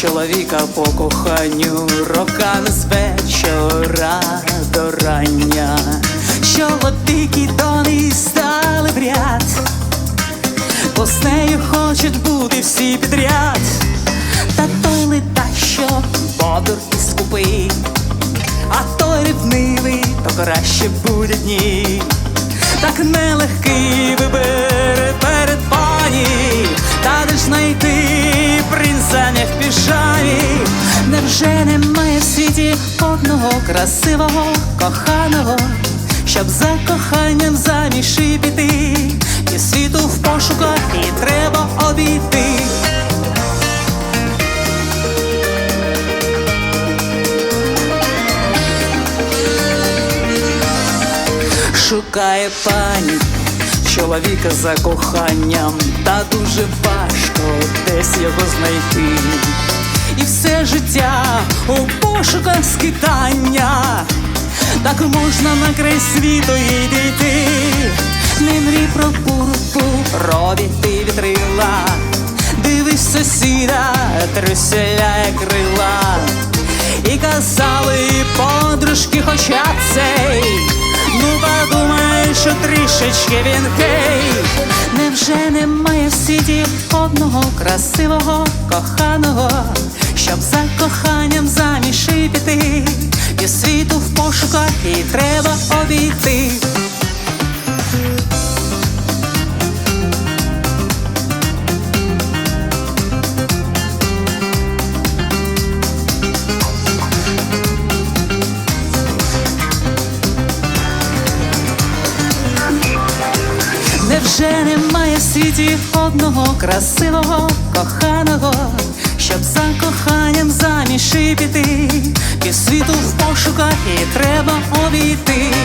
чоловіка по коханню, роками з вечора до рання. Чоловіки дони стали в ряд, бо з нею хочуть бути всі підряд. Та той лета, що бодур і скупий, а той рівнивий, то краще буде дні. Так нелегкий вибір перед Невже немає в світі одного красивого, коханого, щоб за коханням заміж і піти, і світу в пошуках і треба обійти. Шукає пані чоловіка за коханням, та дуже важко десь його знайти. І все життя у пошуках скитання, так можна на край світу і дійти. Не мрій про пурпурові ти вітрила, дивись сусіда, трусяляє крила. І казали подружки, хоча цей. Ну подумай, що трішечки він гей. Невже немає в світі одного красивого, коханого, і треба обійти. Невже немає в світі одного красивого, коханого, щоб за коханням заміж і піти, і треба обійти.